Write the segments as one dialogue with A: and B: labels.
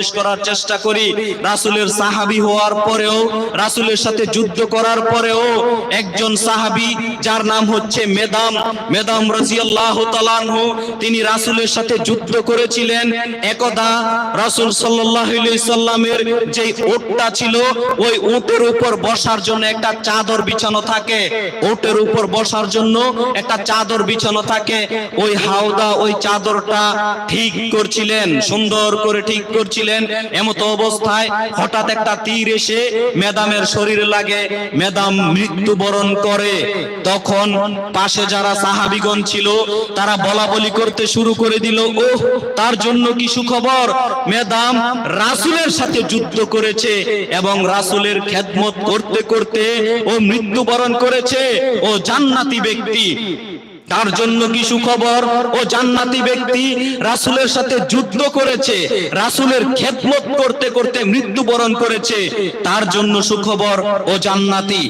A: পেশ করার চেষ্টা করি। রাসুলের সাহাবি হওয়ার পরেও, রাসুলের সাথে যুদ্ধ করার পরেও একজন সাহাবি, যার নাম হচ্ছে মেদাম। মেদাম রাজিয়াল্লাহ তালানহু তিনি রাসুলের সাথে যুদ্ধ করেছিলেন। একদা রাসুল সাল্লাহ সাল্লামের যে ওটটা ছিল, ওই উটের উপর বসার জন্য একটা চাদর বিছানো থাকে। উটের উপর বসার জন্য একটা চাদর বিছানো থাকে। ওই হাওদা ওই চাদরটা ঠিক করছিলেন, সুন্দর করে ঠিক করছিলেন। এমতো অবস্থায় হঠাৎ একটা তীর এসে মেদামের শরীরে লাগে মেদাম মৃত্যুবরণ করে। তখন পাশে যারা সাহাবিগণ ছিল, তারা বলা বলি করতে শুরু করে দিল ও তার জন্য কি সুখবর? মেদাম রাসুলের সাথে যুদ্ধ করেছে এবং রাসুলের খেদমত করতে করতে ও মৃত্যুবরণ করেছে ও জান্নাতি ব্যক্তি। তার জন্য কি সুখবর? ও জান্নাতি ব্যক্তি রাসুলের সাথে যুদ্ধ করেছে, রাসুলের খেদমত করতে করতে মৃত্যুবরণ করেছে, তার জন্য সুখবর, ও জান্নাতি।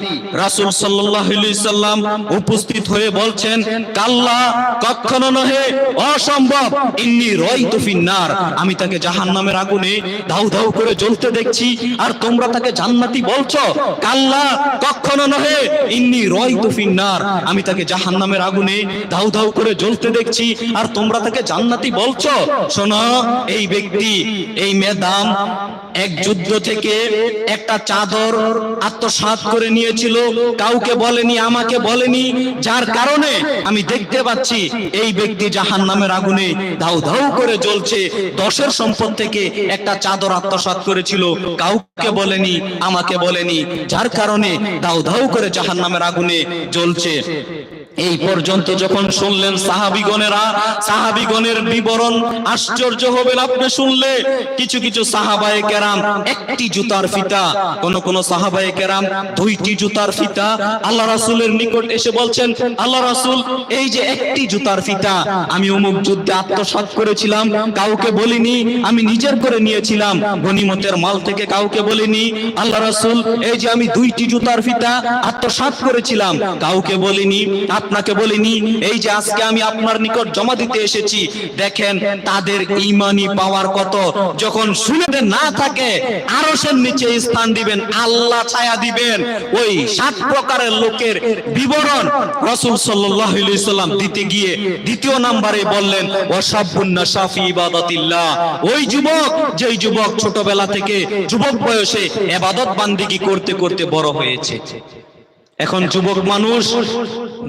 A: রাসুল সাল্লাম উপস্থিত হয়ে বলছেন, কাল্লা, কখনো নহে, অসম্ভব। ইন্নি রয়তু ফিন্নার। আমি তাকে জাহান্নামের আগুনে ধাউ ধাউ করে জ্বলতে দেখছি, আর তোমরা তাকে জান্নাতি বলছো? কাল্লা, কখনো নহে, ইন্নি রয়তু ফিন্নার। আমি তাকে জাহান্নামের আগুনে ধাউ ধাউ করে জ্বলতে দেখছি, আর তোমরা তাকে জান্নাতি বলছো? শোনো, এই ব্যক্তি, এই মেদাম এক যুদ্ধ থেকে একটা চাদর আত্মসাৎ করে নিয়েছিল, কাউকে বলেনি, আমাকে বলেনি, যার কারণে আমি দেখতে পাচ্ছি এই ব্যক্তি জাহান নামের আগুনে ধাউ ধাউ করে জ্বলছে, দশের সম্পদ থেকে একটা চাদর আত্মসাৎ করেছিল, কাউকে বলেনি, আমাকে বলেনি, যার কারণে ধাউ ধাউ করে জাহান নামের আগুনে জ্বলছে। এই পর্যন্ত যখন শুনলেন সাহাবিগণেরা, সাহাবিগণের বিবরণ, আশ্চর্য হবেন আপনি শুনলে। কিছু কিছু সাহাবায়ে কেরাম, একটি জুতার ফিতা, কোন কোন সাহাবায়ে কেরাম, দুইটি জুতার ফিতা। আল্লাহ রাসূলের নিকট এসে বলছেন, আল্লাহ রাসূল, এই যে একটি জুতার ফিতা, আমি অমুক যুদ্ধে আত্মসাৎ করেছিলাম, কাউকে বলিনি, আমি নিজের করে নিয়েছিলাম, গনিমতের মাল থেকে কাউকে বলিনি। আল্লাহ রাসূল, এই যে আমি দুইটি জুতার ফিতা আত্মসাৎ করেছিলাম, কাউকে বলিনি আপনাকে বলিনি, এই যে আজকে আমি আপনার নিকট জমা দিতে এসেছি, দেখেন তাদের ইমানি পাওয়ার কত। যখন শুনে না থাকে আরও নিচে স্থান দিবেন, আল্লাহ ছায়া দিবেন। ওই সাত প্রকারের লোকের বিবরণ রসুল সাল্লাম দিতে গিয়ে দ্বিতীয় নম্বরে বললেন ওয়াসাবুন্না শাফি ইবাদাতিল্লাহ। ওই যুবক, যেই যুবক ছোটবেলা থেকে যুবক বয়সে ইবাদত বান্দিগি করতে করতে বড় হয়েছে। এখন যুবক মানুষ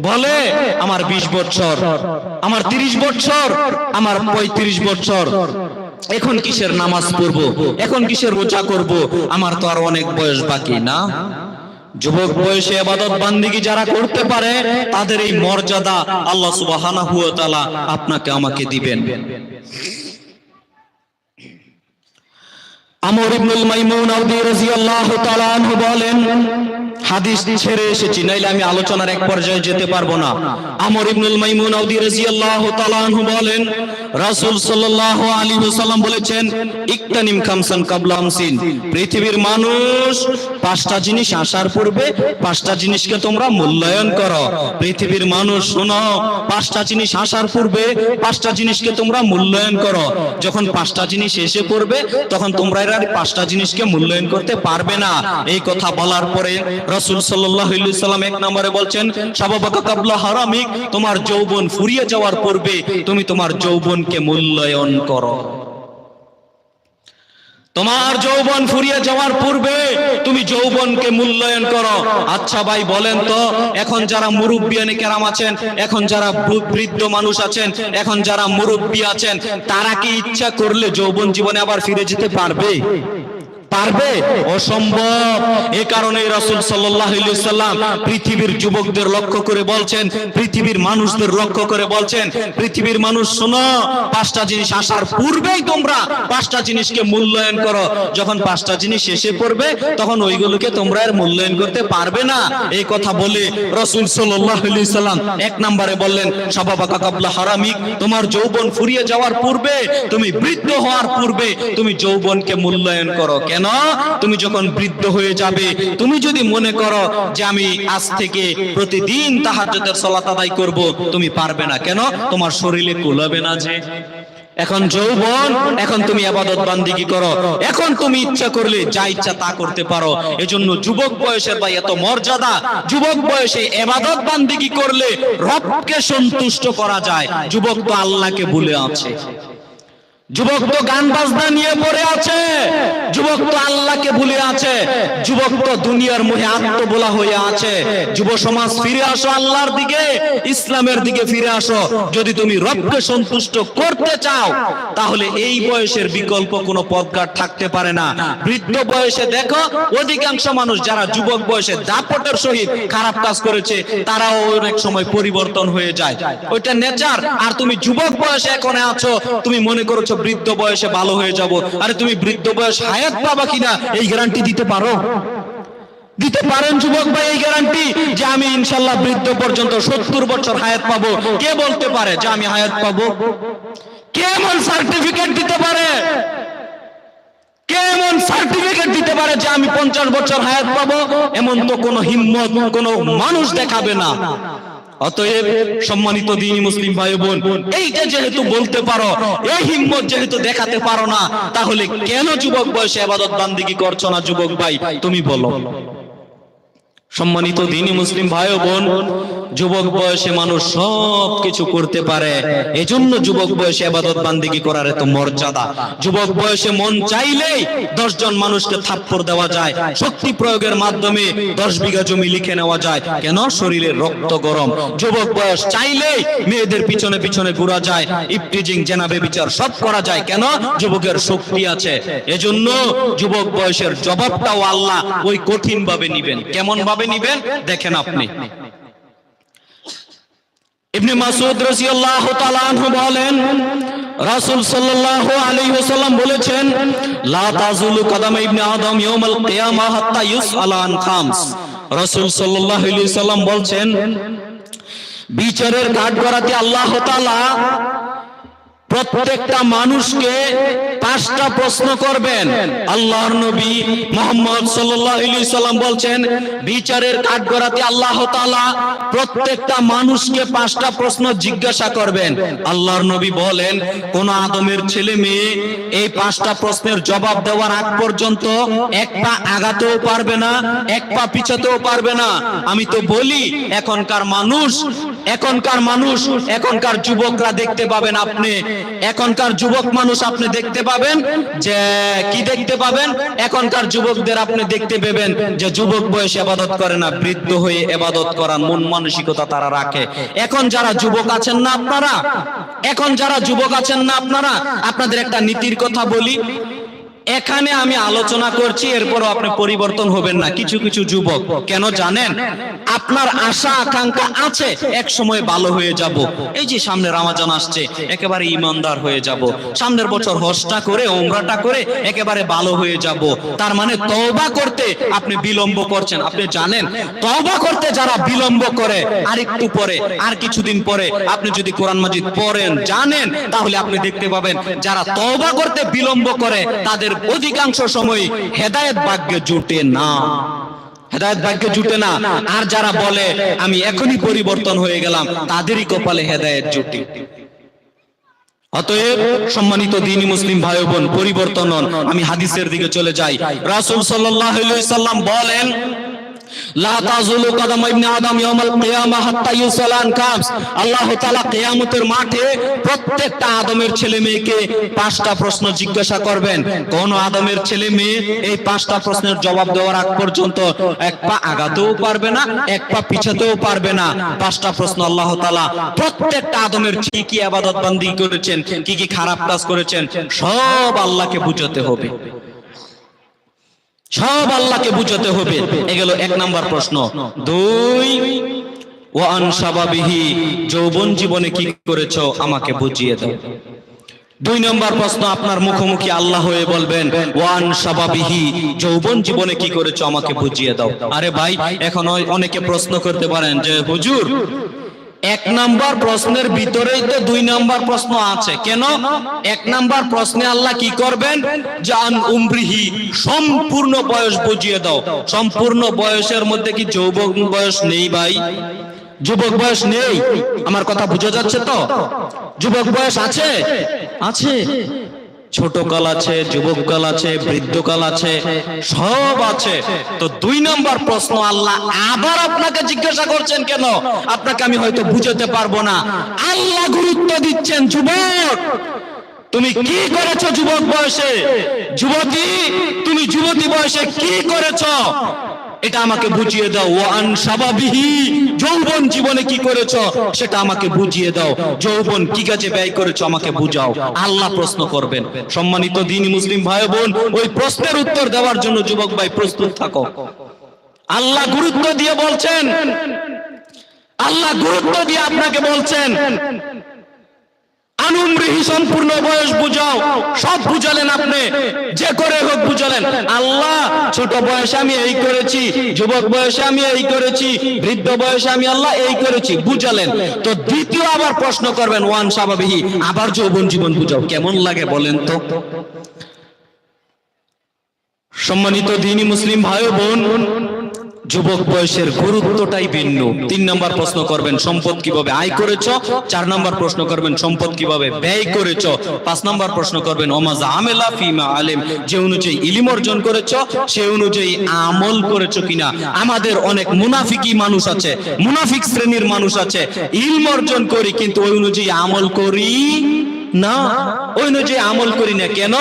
A: বলে আমার ২০ বছর আমার ৩০ বছর আমার ৩৫ বছর এখন কিসের নামাজ পড়ব? এখন কিসের রোজা করব? আমার তো আর অনেক বয়স বাকি না। যুবক বয়সে আবাদত বান্দিগি যারা করতে পারে তাদের এই মর্যাদা আল্লাহ সুবহানাহু ওয়া তাআলা আপনাকে আমাকে দিবেন। আমর ইবনুল মাইমুন রাদিয়াল্লাহু তাআলা আনহু বলেন, হাদিস ছেড়ে এসেছি, নাইলে আমি আলোচনার এক পর্যায়ে যেতে পারব না। আমর ইবনুল মাইমুন রাদিয়াল্লাহু তাআলা আনহু বলেন, রাসূল সাল্লাল্লাহু আলাইহি ওয়াসাল্লাম বলেছেন, ইকতানিম খামসান কাবলা হামসিন পৃথিবীর মানুষ পাঁচটা জিনিস আসার পূর্বে পাঁচটা জিনিসকে তোমরা মূল্যায়ন করো। পৃথিবীর মানুষ, শোনো, পাঁচটা জিনিস আসার পূর্বে পাঁচটা জিনিসকে তোমরা মূল্যায়ন করো। যখন পাঁচটা জিনিস এসে পড়বে, তখন তোমরা আর পাঁচটা জিনিসকে মূল্যায়ন করতে পারবে না। এই কথা বলার পরে রসুল সাল্লাম এক নম্বরে বলছেন সাবাবাকা কাবলা হারামিক, তোমার যৌবন ফুরিয়ে যাওয়ার পূর্বে তুমি তোমার যৌবনকে মূল্যায়ন করো। তোমার যৌবন ফুরিয়ে যাওয়ার পূর্বে তুমি যৌবনকে মূল্যায়ন করো। আচ্ছা ভাই, বলেন তো, এখন যারা মুরব্বিয়ানি কেরাম আছেন, এখন যারা বৃদ্ধ মানুষ আছেন, এখন যারা মুরব্বী আছেন, তারা কি ইচ্ছা করলে যৌবন জীবনে আবার ফিরে যেতে পারবে? পারবে? অসম্ভব। এ কারণে রাসূল সাল্লাম পৃথিবীর যুবকদের লক্ষ্য করে বলছেন, পৃথিবীর মানুষদের লক্ষ্য করে বলছেন, পৃথিবীর মানুষ শোনো, পাঁচটা জিনিস আসার পূর্বেই তোমরা পাঁচটা জিনিসকে মূল্যায়ন করো। যখন পাঁচটা জিনিস এসে পড়বে, তখন ওইগুলোকে তোমরা আর মূল্যায়ন করতে পারবে না। এই কথা বলে রসুল সাল্লাম এক নম্বরে বললেন, সাবাবাকা কাবলা হারামিক, তোমার যৌবন ফুরিয়ে যাওয়ার পূর্বে, তুমি বৃদ্ধ হওয়ার পূর্বে, তুমি যৌবনকে মূল্যায়ন করো। কেন? তুমি যখন বৃদ্ধ হয়ে যাবে, তুমি যদি মনে করো যে আমি আজ থেকে প্রতিদিন তাহাজ্জুদের সালাত আদায় করব, তুমি পারবে না। কেন? তোমার শরীরে কুলাবে না যে। এখন যৌবন, এখন তুমি আবাদত বান্দিগি করো। এখন তুমি ইচ্ছা করলে যা ইচ্ছা তা করতে পারো। এজন্য যুবক বয়সের ভাই এত মর্যাদা, যুবক বয়সে এবাদত বান্দিগি করলে রবকে সন্তুষ্ট করা যায়। যুবক তো আল্লাহকে ভুলে আছে। যুবক তো গান বাজনা নিয়ে পড়ে আছে। যুবক তো আল্লাহকে ভুলে আছে। যুবক তো দুনিয়ার মুহে আত্মবোলা হয়ে আছে। যুব সমাজ ফিরে আসো আল্লাহর দিকে, ইসলামের দিকে ফিরে আসো। যদি তুমি রবকে সন্তুষ্ট করতে চাও, তাহলে এই বয়সের বিকল্প কোনো পথঘাট থাকতে পারে না। বৃদ্ধ বয়সে দেখো, অধিকাংশ মানুষ যারা যুবক বয়সে দাপটের সহিত খারাপ কাজ করেছে, তারাও অনেক সময় পরিবর্তন হয়ে যায়। ওইটা নেচার। আর তুমি যুবক বয়সে এখন আছো, তুমি মনে করছ বৃদ্ধ বয়সে ভালো হয়ে যাব। আরে তুমি বৃদ্ধ বয়স হায়াত পাবা কিনা? এই গ্যারান্টি দিতে পারো? দিতে পারেন যুবক ভাই, এই গ্যারান্টি যে আমি ইনশাল্লাহ বৃদ্ধ পর্যন্ত সত্তর বছর হায়াত পাবো। কে বলতে পারে যে আমি হায়াত পাবো? কে এমন সার্টিফিকেট দিতে পারে? এমন সার্টিফিকেট দিতে পারে যে আমি পঞ্চাশ বছর হায়াত পাবো? এমন তো কোনো হিম্মত, কোনো মানুষ দেখাবে না। অতএব সম্মানিত দিন মুসলিম ভাই বোন, এইটা যেহেতু বলতে পারো, এই হিম্মত যেহেতু দেখাতে পারো না, তাহলে কেন যুবক বয়সে আবাদত বান্দিকি করছ না যুবক ভাই? তুমি বলো। সম্মানিত দিনী মুসলিম ভাই বোন যুবক বয়সে মানুষ সব কিছু করতে পারে। এজন্য যুবক বয়সে আবাদত বান্দিগি করার এত মর্যাদা। যুবক বয়সে মন চাইলেই দশ জন মানুষকে থাপ্পড় দেওয়া যায়। শক্তি প্রয়োগের মাধ্যমে দশ বিঘা জমি লিখে নেওয়া যায়। কেন? শরীরের রক্ত গরম। যুবক বয়স চাইলেই মেয়েদের পিছনে পিছনে ঘোরা যায়। ইপটিজিং জেনাবে বিচার সব করা যায়। কেন? যুবকের শক্তি আছে। এজন্য যুবক বয়সের জবাবটাও আল্লাহ ওই কঠিন ভাবে নিবেন। কেমন ভাবে নিবেন? দেখেন আপনি। ইবনে মাসুদ রাদিয়াল্লাহু তাআলা আনহু বলেন, রাসূল সাল্লাল্লাহু আলাইহি ওয়াসাল্লাম বলেছেন, লা তাজুলু কদম ইবনে আদম ইয়াউমাল কিয়ামা হাত্তা ইউসআলা আন খামস। রাসূল সাল্লাল্লাহু আলাইহি ওয়াসাল্লাম বলছেন, বিচারের কাঠগড়াতে আল্লাহ তাআলা প্রত্যেকটা মানুষকে পাঁচটা প্রশ্ন করবেন। আল্লাহর নবী মোহাম্মদ সাল্লাম বলছেন, বিচারের কাঠগড়াতে আল্লাহ প্রত্যেকটা মানুষকে পাঁচটা প্রশ্ন জিজ্ঞাসা করবেন। আল্লাহর নবী বলেন, কোন আদমের ছেলে মেয়ে এই পাঁচটা প্রশ্নের জবাব দেওয়ার আগ পর্যন্ত এক পা আগাতেও পারবে না, এক পা পিছাতেও পারবে না। আমি তো বলি, এখনকার মানুষ এখনকার মানুষ, এখনকার যুবকরা দেখতে পাবেন আপনি। এখনকার যুবক মানুষ আপনি দেখতে পাবেন যে কি দেখতে পাবেন? এখনকার যুবকদের আপনি দেখতে পাবেন যে যুবক বয়সে আবাদত করে না, বৃদ্ধ হয়ে এবাদত করার মন মানসিকতা তারা রাখে। এখন যারা যুবক আছেন না আপনারা? এখন যারা যুবক আছেন না আপনারা? আপনাদের একটা নীতির কথা বলি। এখানে আমি আলোচনা করছি, এরপরও আপনি পরিবর্তন হবেন না। কিছু কিছু যুবক, কেন জানেন? আপনার আশা, আকাঙ্ক্ষা আছে, এক সময় ভালো হয়ে যাব। এই যে সামনে রামাজান আসছে, একেবারে ইমানদার হয়ে যাব। সামনের বছর হজটা করে ওমরাটা করে, একেবারে ভালো হয়ে যাব। তার মানে তওবা করতে আপনি বিলম্ব করছেন। আপনি জানেন, তওবা করতে যারা বিলম্ব করে আর একটু পরে, আর কিছুদিন পরে আপনি যদি কোরআন মাজিদ পড়েন, জানেন, তাহলে আপনি দেখতে পাবেন, যারা তওবা করতে বিলম্ব করে, তাদের অধিকাংশ সময় হেদায়ত ভাগ্যে জুটে না। হেদায়ত ভাগ্যে জুটে না। আর যারা বলে, আমি এখনই পরিবর্তন হয়ে গেলাম তাদেরই কপালে হেদায়ত জুটে। অতএব সম্মানিত দিনী মুসলিম ভাই বোন পরিবর্তন আমি হাদিসের দিকে চলে যাই। রাসূল সাল্লাম বলেন জবাব দেওয়ার আগ পর্যন্ত এক পা আগাতেও পারবে না, এক পা পিছাতেও পারবে না। পাঁচটা প্রশ্ন আল্লাহ তাআলা প্রত্যেকটা আদমের কি কি আবাদত বান্দি করেছেন, কি কি খারাপ কাজ করেছেন, সব আল্লাহকে বুঝাতে হবে। সব আল্লাহকে বুঝাতে হবে। এগুলো এক নাম্বার প্রশ্ন। দুই, ওয়ান সাবাবিহি, যৌবন জীবনে কি করেছ? আমাকে বুঝিয়ে দাও। দুই নম্বর প্রশ্ন আপনার মুখোমুখি আল্লাহ হয়ে বলবেন, ওয়ান সাবাবিহি, যৌবন জীবনে কি করেছ? আমাকে বুঝিয়ে দাও। আরে ভাই, এখন অনেকে প্রশ্ন করতে পারেন যে, হুজুর এক নাম্বার প্রশ্নের ভিতরেই তো দুই নাম্বার প্রশ্ন আছে। কেন? এক নাম্বার প্রশ্নে আল্লাহ কি করবেন? জান উমরিহি, সম্পূর্ণ বয়স বুঝিয়ে দাও। সম্পূর্ণ বয়সের মধ্যে কি যৌবন বয়স নেই ভাই? যুবক বয়স নেই? আমার কথা বোঝা যাচ্ছে তো? যুবক বয়স আছে? আছে। ছোট কাল আছে যুবক কাল আছে, বৃদ্ধকাল আছে, সব আছে। তো দুই নম্বর প্রশ্ন, আল্লাহ আবার আপনাকে জিজ্ঞাসা করছেন কেন? আপনাকে আমি হয়তো বুঝাতে পারব না। আল্লাহ গুরুত্ব দিচ্ছেন, যুবক! তুমি কি করেছ যুবক বয়সে? যুবতী, তুমি যুবতী বয়সে কি করেছ? এটা আমাকে বুঝিয়ে দাও ও আনসাবাবিহি যৌবন জীবনে কি করেছ? সেটা আমাকে বুঝিয়ে দাও। যৌবন কি কাজে ব্যয় করেছ? আমাকে বুঝাও। আল্লাহ প্রশ্ন করবেন। সম্মানিত দিনী মুসলিম ভাই বোন ওই প্রশ্নের উত্তর দেওয়ার জন্য যুবক ভাই প্রস্তুত থাকো। আল্লাহ গুরুত্ব দিয়ে বলছেন। আল্লাহ গুরুত্ব দিয়ে আপনাকে বলছেন। আনুমৃহি সম্পূর্ণ বয়স বুঝাও, সব বুঝালেন আপনি, যে করে হোক বুঝালেন। আল্লাহ, ছোট বয়সে আমি এই করেছি, যুবক বয়সে আমি এই করেছি, বৃদ্ধ বয়সে আমি আল্লাহ এই করেছি, বুঝালেন। তো দ্বিতীয় আবার প্রশ্ন করবেন, ওয়ান স্বাভাবিহি আবার যৌবন জীবন বুঝাও, কেমন লাগে বলেন তো? সম্মানিত দিনী মুসলিম ভাই বোন যুবক বয়সের গুরুত্বটাই ভিন্ন। তিন নম্বর প্রশ্ন করবেন, সম্পদ কীভাবে আয় করেছ? চার নম্বর প্রশ্ন করবেন, সম্পদ কীভাবে ব্যয় করেছ? পাঁচ নম্বর প্রশ্ন করবেন ওমাজা আমেলা ফিমা আলেম, যে অনুযায়ী ইলিম অর্জন করেছ, সে অনুযায়ী আমল করেছ কিনা? আমাদের অনেক মুনাফিকি মানুষ আছে, মুনাফিক শ্রেণির মানুষ আছে, ইলম অর্জন করি, কিন্তু ওই অনুযায়ী আমল করি না, ওই অনুযায়ী আমল করি না। কেন?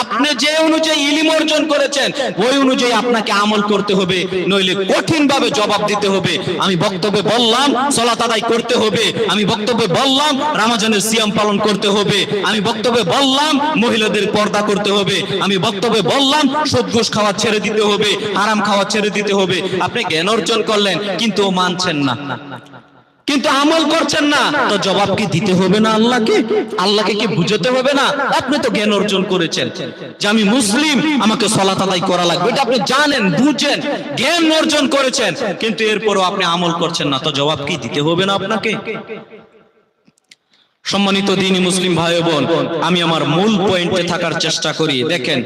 A: আপনি যে অনুযায়ী ইলিম অর্জন করেছেন, ওই অনুযায়ী আপনাকে আমল করতে হবে, নইলে কঠিন ভাবে জবাব দিতে হবে। আমি বক্তব্যে বললাম, সলাত আদায় করতে হবে। আমি বক্তব্যে বললাম, রামাজানের সিয়াম পালন করতে হবে। আমি বক্তব্যে বললাম, মহিলাদের পর্দা করতে হবে। আমি বক্তব্যে বললাম সুদ ঘুষ খাওয়া ছেড়ে দিতে হবে আরাম খাওয়া ছেড়ে দিতে হবে। আপনি জ্ঞান অর্জন করলেন, কিন্তু মানছেন না। কিন্তু আমল করছেন না। তো জবাব কি দিতে হবে না আল্লাহকে? আল্লাহকে কি বুঝতে হবে না? আপনি তো জ্ঞান অর্জন করেছেন। যে আমি মুসলিম আমাকে সলাত আদায় করা লাগবে। এটা আপনি জানেন বুঝেন জ্ঞান অর্জন করেছেন। কিন্তু এরপরও আপনি আমল করছেন না। তো জবাব কি দিতে হবে না আপনাকে? সম্মানিত দিনী মুসলিম ভাই বোন আমি আমার মূল পয়েন্টে থাকার চেষ্টা করি। দেখেন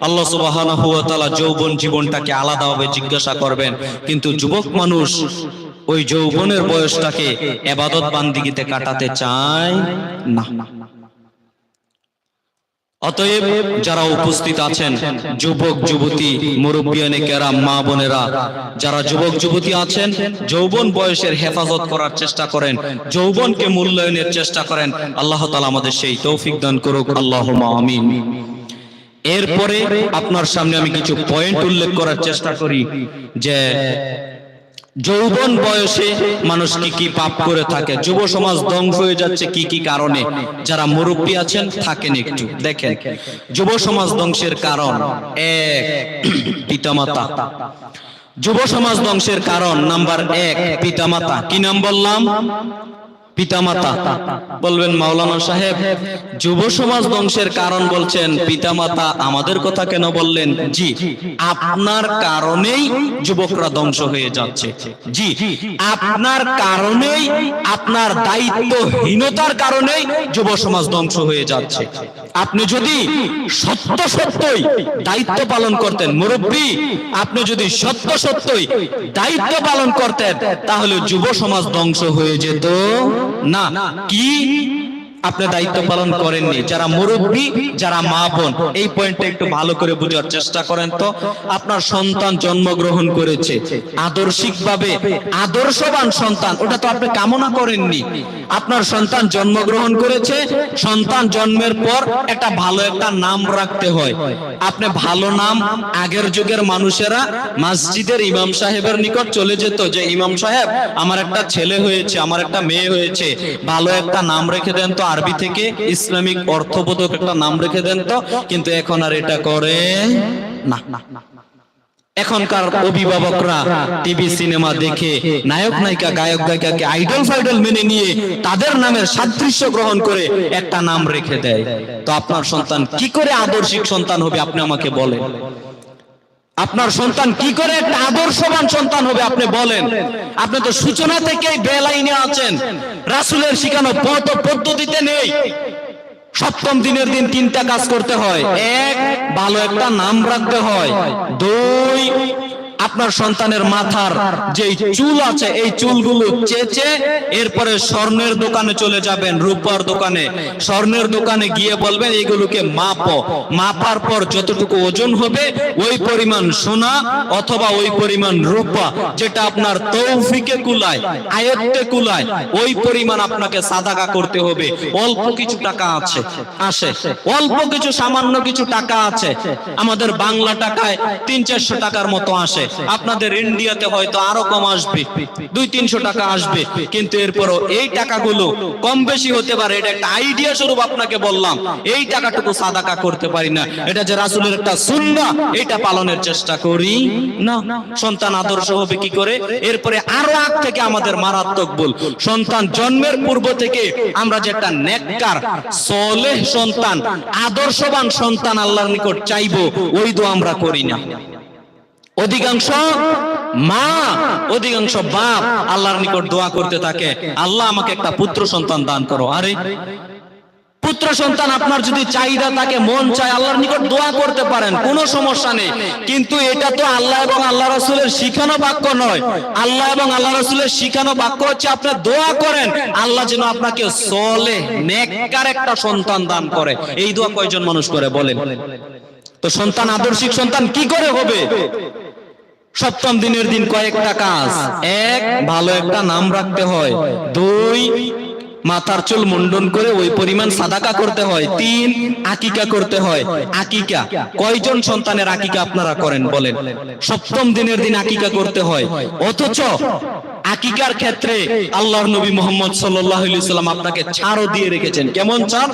A: আল্লাহ সুবহানাহু ওয়া তাআলা যৌবন জীবনটাকে আলাদাভাবে জিজ্ঞাসা করবেন। কিন্তু যুবক মানুষ ওই যৌবনের বয়সটাকে এবাদত বান্দিগিতে কাটাতে চায় না। অতএব যারা উপস্থিত আছেন, যুবক, যুবতী, মুরব্বিয়ানে কেরাম, মা বোনেরা, যারা যুবক, যুবতী আছেন, যৌবন বয়সের হেফাজত করার চেষ্টা করেন, যৌবনকে মূল্যায়নের চেষ্টা করেন, আল্লাহ তাআলা আমাদের সেই তৌফিক দান করুক আল্লাহ আমিন। এরপরে আপনার সামনে আমি কিছু পয়েন্ট উল্লেখ করার চেষ্টা করি, যে যৌবন বয়সে মানুষ কি কি পাপ করে থাকে? যুব সমাজ ধ্বংস হয়ে যাচ্ছে কি কি কারণে? যারা মুরব্বী আছেন থাকেন একটু দেখেন। যুব সমাজ ধ্বংসের কারণ এক পিতামাতা। যুব সমাজ ধ্বংসের কারণ নাম্বার এক পিতামাতা। কি নাম বললাম? পিতামাতা। বলবেন, মাওলানা সাহেব, যুব সমাজ ধ্বংসের কারণ বলছেন, পিতামাতা আমাদের কথা কেন বললেন? জি, আপনার কারণেই যুবকরা ধ্বংস হয়ে যাচ্ছে। জি, আপনার কারণেই, আপনার দায়িত্বহীনতার কারণেই যুব সমাজ ধ্বংস হয়ে যাচ্ছে। আপনি যদি সত্য সত্যই দায়িত্ব পালন করতেন, মুরব্বী, আপনি যদি সত্য সত্যই দায়িত্ব পালন করতেন, তাহলে যুব সমাজ ধ্বংস হয়ে যেত। না কি? আপনি দায়িত্ব পালন করেননি। যারা মুরব্বী, যারা মা বোন, এই পয়েন্টটা একটু ভালো করে বোঝার চেষ্টা করেন তো। আপনার সন্তান জন্মগ্রহণ করেছে। আদর্শিকভাবে আদর্শবান সন্তান, ওটা তো আপনি কামনা করেননি। আপনার সন্তান জন্মগ্রহণ করেছে, সন্তান জন্মের পর একটা ভালো একটা নাম রাখতে হয়। আপনি ভালো নাম আগের যুগের মানুষেরা মসজিদের ইমাম সাহেবের নিকট চলে যেত যে, ইমাম সাহেব, আমার একটা ছেলে হয়েছে, আমার একটা মেয়ে হয়েছে, ভালো একটা নাম রেখে দেন তো আরবি থেকে ইসলামিক অর্থবোধক একটা নাম রেখে দেন তো। কিন্তু এখন আর এটা করে না। এখনকার অভিভাবকরা টিভি সিনেমা দেখে নায়ক নায়িকা, গায়ক গায়িকাকে আইডল ফাইডল মেনে নিয়ে তাদের নামের সাদৃশ্য গ্রহণ করে একটা নাম রেখে দেয়। তো আপনার সন্তান কি করে আদর্শিক সন্তান হবে, আপনি আমাকে বলেন। আপনার সন্তান কি করে? একটা আদর্শবান সন্তান হবে, আপনি বলেন। আপনি তো সূচনা থেকেই বেলাইনে আছেন। রাসুলের শিখানো পথ পদ্ধতিতে নেই। সপ্তম দিনের দিন তিনটা কাজ করতে হয়। এক, ভালো একটা নাম রাখতে হয়। দুই আপনার সন্তানের মাথার যে চুল আছে, এই চুলগুলো চেচে এরপরে স্বর্ণের দোকানে চলে যাবেন, রূপার দোকানে। স্বর্ণের দোকানে গিয়ে বলবেন, এইগুলোকে মাপো। মাপার পর যতটুকু ওজন হবে, ওই পরিমাণ সোনা অথবা ওই পরিমাণ রূপা, যেটা আপনার তৌফিকে কুলায়, আয়ত্তে কুলায়, ওই পরিমাণ আপনাকে সাদাকা করতে হবে। অল্প কিছু টাকা আছে, আসে। অল্প কিছু, সামান্য কিছু টাকা আছে। আমাদের বাংলা টাকায় তিন চারশো টাকার মতো আসে। আপনাদের ইন্ডিয়াতে হয়তো আরও কম আসবে, দুই তিনশো টাকা আসবে, কিন্তু এরপরও এই টাকাগুলো কম বেশি হতে পারে, এটা একটা আইডিয়া স্বরূপ আপনাকে বললাম। এই টাকাটুকু সাদাকা করতে পারি না। এটা যে রাসুলের একটা সুন্না এটা পালনের চেষ্টা করি না। সন্তান আদর্শ হবে কি করে? এরপরে আরও আগ থেকে আমাদের মারাত্মক ভুল। সন্তান জন্মের পূর্ব থেকে আমরা যে একটা নেককার, সলেহ সন্তান, আদর্শবান সন্তান আল্লাহর নিকট চাইব, ওই দোয়া আমরা করি না। অধিকাংশ মা, অধিকাংশ বাপ আল্লাহর নিকট দোয়া করতে থাকে। আল্লাহ আমাকে একটা পুত্র সন্তান দান করো। আরে, পুত্র সন্তান আপনার যদি চাহিদা থাকে, মন চায়, আল্লাহর নিকট দোয়া করতে পারেন, কোনো সমস্যা নেই। কিন্তু এটা তো আল্লাহ এবং আল্লাহ রসুলের শিখানো বাক্য নয়। আল্লাহ এবং আল্লাহ রসুলের শিখানো বাক্য হচ্ছে আপনি দোয়া করেন, আল্লাহ যেন আপনাকে সলে নেককার একটা সন্তান দান করে। এই দোয়া কয়জন মানুষ করে বলেন? তো সন্তান আদর্শিক সন্তান কি করে হবে? সপ্তম দিনের দিন কয়েকটা কাজ। এক, ভালো একটা নাম রাখতে হয়। দুই, মাথার চুল মুন্ডন করে ওই পরিমাণ সাদাকা করতে হয়। তিন, আকিকা করতে হয়। আকিকা, কয়জন সন্তানের আকিকা আপনারা করেন বলেন? সপ্তম দিনের দিন আকিকা করতে হয়। অথচ আকিকার ক্ষেত্রে আল্লাহর নবী মোহাম্মদ সাল্লাম আপনাকে ছাড়ও দিয়ে রেখেছেন। কেমন ছাড়?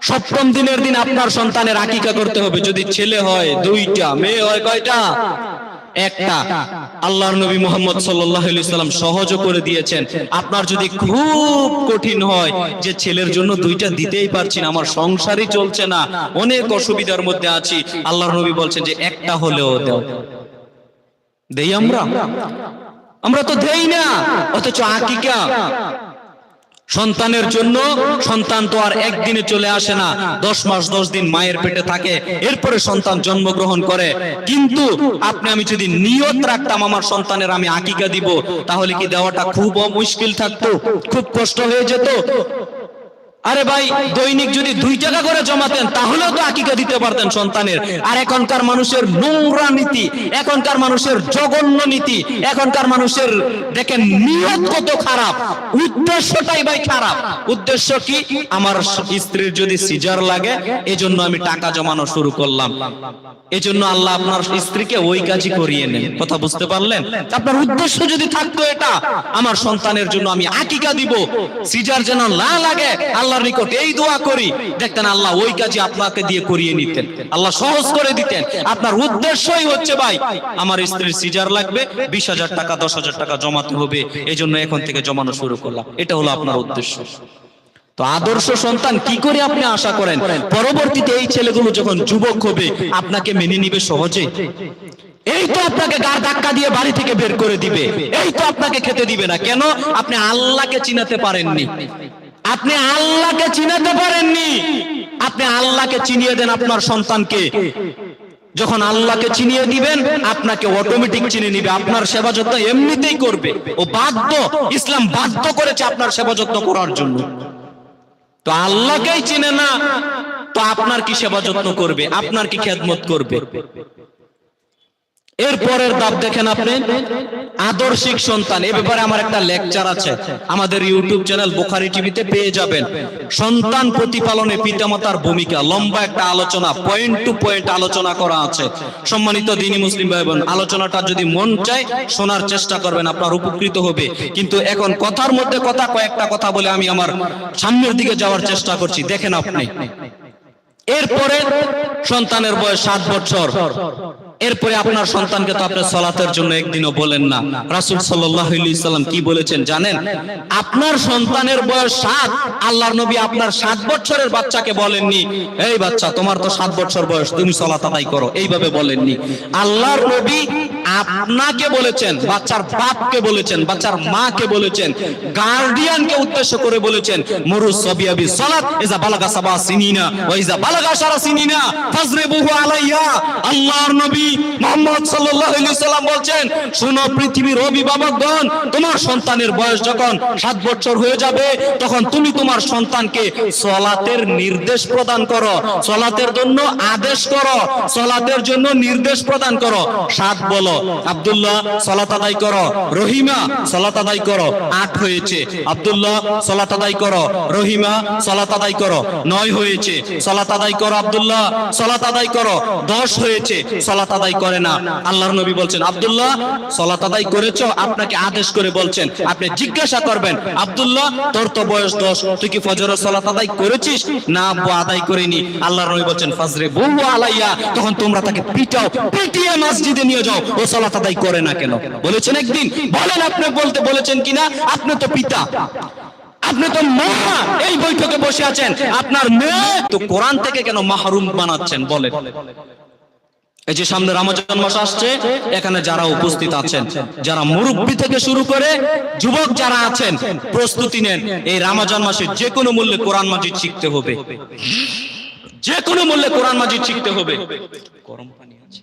A: সপ্তম দিনের দিন আপনার সন্তানের আকিকা করতে হবে। যদি ছেলে হয়, দুইটা, মেয়ে হয়, কয়টা? একটা আল্লাহর নবী মোহাম্মদ সাল্লাম সহজ করে দিয়েছেন। আপনার যদি খুব কঠিন হয় যে ছেলের জন্য দুইটা দিতেই পারছি না, আমার সংসারই চলছে না, অনেক অসুবিধার মধ্যে আছি, আল্লাহর নবী বলছেন যে একটা হলেও দাও। দেই আমরা? আমরা তো দেই না, অথচ আকিকা। সন্তানের জন্য সন্তান তো আর একদিনে চলে আসে না দশ মাস দশ দিন মায়ের পেটে থাকে এরপরে সন্তান জন্মগ্রহণ করে। কিন্তু আপনি আমি যদি নিয়ত রাখতাম আমার সন্তানের আমি আকিকা দিব তাহলে কি দেওয়াটা খুব মুশকিল থাকতো খুব কষ্ট হয়ে যেত? আরে ভাই, দৈনিক যদি দুই টাকা করে জমাতেন, তাহলেও তো আকিকা দিতে পারতেন সন্তানের। আর এখনকার মানুষের নোংরা নীতি, এখনকার মানুষের জঘন্য নীতি, এখনকার মানুষের, দেখেন, নিয়ত কত খারাপ, উদ্দেশ্যটাই ভাই খারাপ। উদ্দেশ্য কি? আমার স্ত্রীর যদি সিজার লাগে, এজন্য আমি টাকা জমানো শুরু করলাম। এজন্য আল্লাহ আপনার স্ত্রীকে ওই কাজই করিয়ে নেন। কথা বুঝতে পারলেন? আপনার উদ্দেশ্য যদি থাকতো এটা, আমার সন্তানের জন্য আমি আকিকা দিব। সিজার যেন না লাগে আল্লাহর নিকট এই দোয়া করি, দেখতেন আল্লাহ ওই কাজে আপনাকে দিয়ে করিয়ে নিতেন। আল্লাহ সহজ করে দিতেন। আপনার উদ্দেশ্যই হচ্ছে ভাই, আমার স্ত্রীর সিজার লাগবে, বিশ হাজার টাকা, দশ হাজার টাকা জমাতে হবে এই জন্য এখন থেকে জমানো শুরু করলাম। এটা হলো আপনার উদ্দেশ্য। তো আদর্শ সন্তান কি করে আপনি আশা করেন? পরবর্তীতে এই ছেলেগুলো যখন যুবক হবে, আপনাকে মেনে নিবে সহজে? এই তো আপনাকে গার ধাক্কা দিয়ে বাড়ি থেকে বের করে দিবে। এই তো আপনাকে খেতে দিবে না। কেন? আপনি আল্লাহকে চিনাতে পারেননি। আপনি আল্লাহকে চিনাতে পারেননি। আপনি আল্লাহকে চিনিয়ে দেন আপনার সন্তানকে। যখন আল্লাহকে চিনিয়ে দিবেন, আপনাকে অটোমেটিক চিনে নিবে। আপনার সেবা যত্ন এমনিতেই করবে। ও বাধ্য, ইসলাম বাধ্য করেছে আপনার সেবা যত্ন করার জন্য। তো আল্লাহকেই চিনে না, তো আপনার কি সেবা যত্ন করবে? আপনার কি খেদমত করবে? এর পরের দাব দেখেন আপনি, আদর্শিক সন্তান। এ ব্যাপারে আমার একটা লেকচার আছে। আমাদের ইউটিউব চ্যানেল বোখারি টিভিতে পেয়ে যাবেন। সন্তান প্রতিপালনে পিতামাতার ভূমিকা। লম্বা একটা আলোচনা পয়েন্ট টু পয়েন্ট আলোচনা করা আছে। সম্মানিত দিনী মুসলিম ভাই বোন আলোচনাটা যদি মন চায়, শোনার চেষ্টা করবেন, আপনার উপকৃত হবে। কিন্তু এখন কথার মধ্যে কথা, কয়েকটা কথা বলে আমি আমার সামনের দিকে যাওয়ার চেষ্টা করছি। দেখেন আপনি। এরপরে সন্তানের বয়স সাত বছর। এরপরে আপনার সন্তানকে তো আপনি সলাতের জন্য একদিনও বলেন না। রাসুল সাল্লাম কি বলেছেন জানেন? আপনার সন্তানের বয়স সাত, আল্লাহর নবী আপনার সাত বছরের বাচ্চাকে বলেননি। এই বাচ্চা, তোমার তো সাত বছর বয়স, তুমি সলাত আদায় করো। এইভাবে বলেননি। আল্লাহর নবী আপনাকে বলেছেন, বাচ্চার বাপকে বলেছেন, বাচ্চার মাকে বলেছেন গার্ডিয়ানকে উদ্দেশ্য করে বলেছেন মরু সবিয়াবি সালাত, ইজা বালাগা সাবা সিনিনা, ওয়া ইজা বালাগা সারা সিনিনা, ফাজরিবুহু আলাইহা আল্লাহর নবী মোহাম্মদ সাল্লাল্লাহু আলাইহি সাল্লাম বলছেন, শুনো পৃথিবীর অভিভাবকগণ তোমার সন্তানের বয়স যখন সাত বছর হয়ে যাবে, তখন তুমি তোমার সন্তানকে সলাতের নির্দেশ প্রদান করো, সলাতের জন্য আদেশ করো, সলাতের জন্য নির্দেশ প্রদান করো। সাত বলো আব্দুল্লাহ সলাত আদায় করো। রহিমা, সলাত আদায় করো। আট হয়েছে। আব্দুল্লাহ, সলাত আদায় করো। রহিমা, সলাত আদায় করো। নয় হয়েছে। সলাত আদায় করো, আব্দুল্লাহ, সলাত আদায় করো। দশ হয়েছে। সলাত আদায় করে না। আল্লাহর নবী বলছেন, আব্দুল্লাহ, সলাত আদায় করেছ? আপনাকে আদেশ করে বলছেন। আপনি জিজ্ঞাসা করবেন, আব্দুল্লাহ, তোর তো বয়স দশ। তুই কি ফজরের সলাত আদায় করেছিস? না আব্বু, আদায় করিনি। আল্লাহর নবী বলছেন ফাজরে বহু আলাইয়া। তখন তোমরা তাকে পিটাও, পিটিয়ে মসজিদে নিয়ে যাও। ও সলাত আদায় করে না কেন? বলেছেন একদিন। বলেন আপনি বলতে বলেছেন কিনা? আপনি তো পিতা। আপনি তো মা। এই বৈঠকে বসে আছেন। আপনার মেয়ে তো কোরআন থেকে কেন মাহরুম বানাচ্ছেন? এই যে সামনে মাস আসছে, এখানে যারা উপস্থিত আছেন, যারা মুরব্বী থেকে শুরু করে যুবক যারা আছেন, প্রস্তুতি নেন। এই রমজান মাসে যে কোনো মূল্যে কোরআন মাজিদ শিখতে হবে। যে কোনো মূল্যে কোরআন মাজিদ শিখতে হবে। গরম পানি আছে।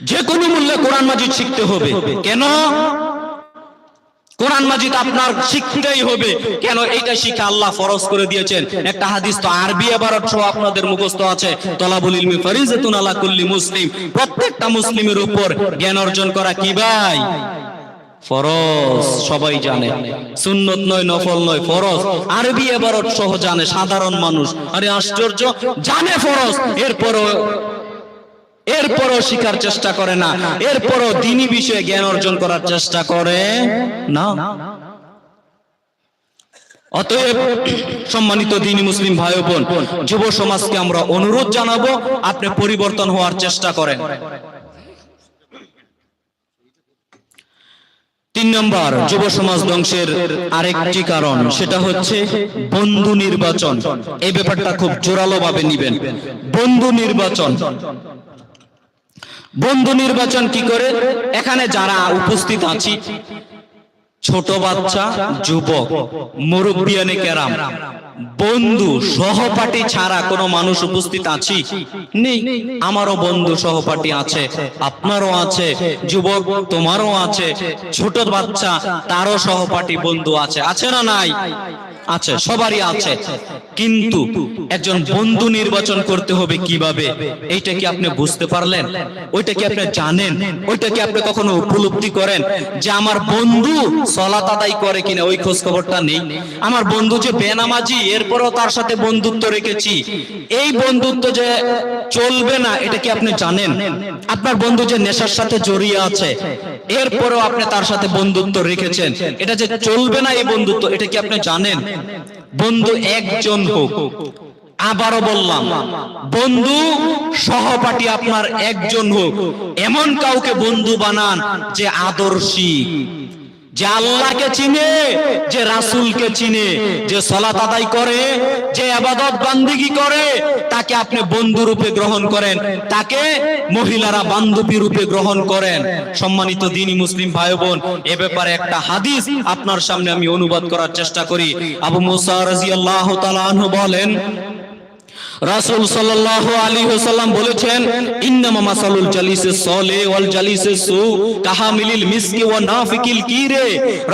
A: যে কোনো মূল্যে কোরআন মাজিদ শিখতে হবে। কেন? কোরআন মাজিদ আপনার শিখতেই হবে। কেন? এইটা শিখে আল্লাহ ফরজ করে দিয়েছেন। একটা হাদিস তো আরবি এবারত সহ আপনাদের মুখস্থ আছে। তলাবুল ইলমি ফরিজাতুন আলা কুল্লি মুসলিম। প্রত্যেকটা মুসলিমের উপর জ্ঞান অর্জন করা কি ভাই? ফরজ, সবাই জানে। সুন্নত নয়, নফল নয়, ফরজ। আরবি এবারত সহ জানে সাধারণ মানুষ। আরে আশ্চর্য, জানে ফরজ। এরপরও এরপরও শিখার চেষ্টা করে না। এরপরও দিনী বিষয়ে জ্ঞান অর্জন করার চেষ্টা করে না। অতএব সম্মানিত দিনী মুসলিম ভাই বোন, যুব সমাজকে আমরা অনুরোধ জানাব, আপনি পরিবর্তন হওয়ার চেষ্টা করেন। তিন নম্বর, যুব সমাজ ধ্বংসের আরেকটি কারণ, সেটা হচ্ছে বন্ধু নির্বাচন। এই ব্যাপারটা খুব জোরালো ভাবে নিবেন। বন্ধু নির্বাচন। বন্ধু নির্বাচন কি করে? এখানে যারা উপস্থিত আছি ছোট বাচ্চা যুবক মুরব্বিয়ানে কেরাম। বন্ধু সহপাঠী ছাড়া কোনো মানুষ উপস্থিত আছি? নেই। আমারও বন্ধু সহপাঠী আছে আপনারও আছে যুবক তোমারও আছে ছোট বাচ্চা তারও সহপাঠী বন্ধু আছে। আছে না নাই? আছে। সবারই আছে। কিন্তু একজন বন্ধু নির্বাচন করতে হবে কীভাবে? এইটা কি আপনি বুঝতে পারলেন? ওইটা কি আপনি জানেন? ওইটা কি আপনি কখনো উপলব্ধি করেন যে আমার বন্ধু সলাত আদায় করে কিনা? ওই খোঁজ খবরটা নেই। আমার বন্ধু যে বেনামাজি এরপরও তার সাথে বন্ধুত্ব রেখেছি। এই বন্ধুত্ব যে চলবে না, এটা কি আপনি জানেন? আপনার বন্ধু যে নেশার সাথে জড়িয়ে আছে, এরপরও আপনি তার সাথে বন্ধুত্ব রেখেছেন। এটা যে চলবে না এই বন্ধুত্ব, এটা কি আপনি জানেন? বন্ধু একজন হোক। আবারও বললাম, বন্ধু সহপাঠী আপনার একজন হোক। এমন কাউকে বন্ধু বানান যে আদর্শী। যে আল্লাহকে চিনে, যে রাসূলকে চিনে, যে সলাত আদায় করে, যে আবাদত বান্দিগি করে, তাকে আপনি বন্ধু রূপে গ্রহণ করেন, তাকে মহিলারা বান্ধবী রূপে গ্রহণ করেন। সম্মানিত দিনী মুসলিম ভাই বোন এ ব্যাপারে একটা হাদিস আপনার সামনে আমি অনুবাদ করার চেষ্টা করি। আবু মুসা রাদিয়াল্লাহু তাআলা আনহু বলেন রাসূল সলে ওয়াল জালিসে সু কাহামিলিল মিসকি ওয়া নাফিকিল কিরে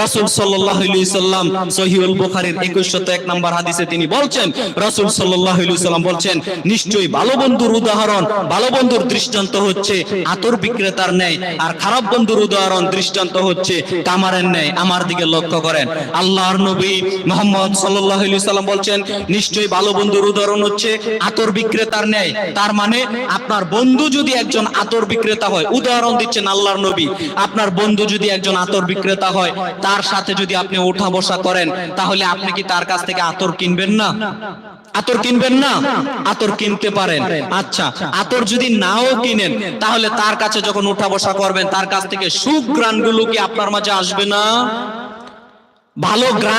A: রাসূল সাল্লাল্লাহু আলাইহি সাল্লাম সহিহুল বুখারীর 2101 নম্বর হাদিসে তিনি বলছেন দৃষ্টান্ত হচ্ছে আতর বিক্রেতার ন্যায় আর খারাপ বন্ধুর উদাহরণ দৃষ্টান্ত হচ্ছে কামারের ন্যায়। আমার দিকে লক্ষ্য করেন, আল্লাহর নবী মুহাম্মদ সাল্লাল্লাহু বলছেন, নিশ্চয়ই ভালো বন্ধুর উদাহরণ হচ্ছে আতর বিক্রেতার ন্যায়। তার মানে আপনার বন্ধু যদি একজন আতর বিক্রেতা হয়, উদাহরণ দিচ্ছেন আল্লাহর নবী, আপনার বন্ধু যদি একজন আতর বিক্রেতা হয়, তার সাথে যদি আপনি ওঠা বসা করেন, তাহলে আপনি কি তার কাছ থেকে আতর কিনবেন না? আতর কিনবেন না? আতর কিনতে পারেন। আচ্ছা আতর যদি নাও কিনেন, তাহলে তার কাছে যখন উঠা বসা করবেন, তার কাছ থেকে সুখ সুগ্রাণগুলো কি আপনার মাঝে আসবে না? ভালো গ্রান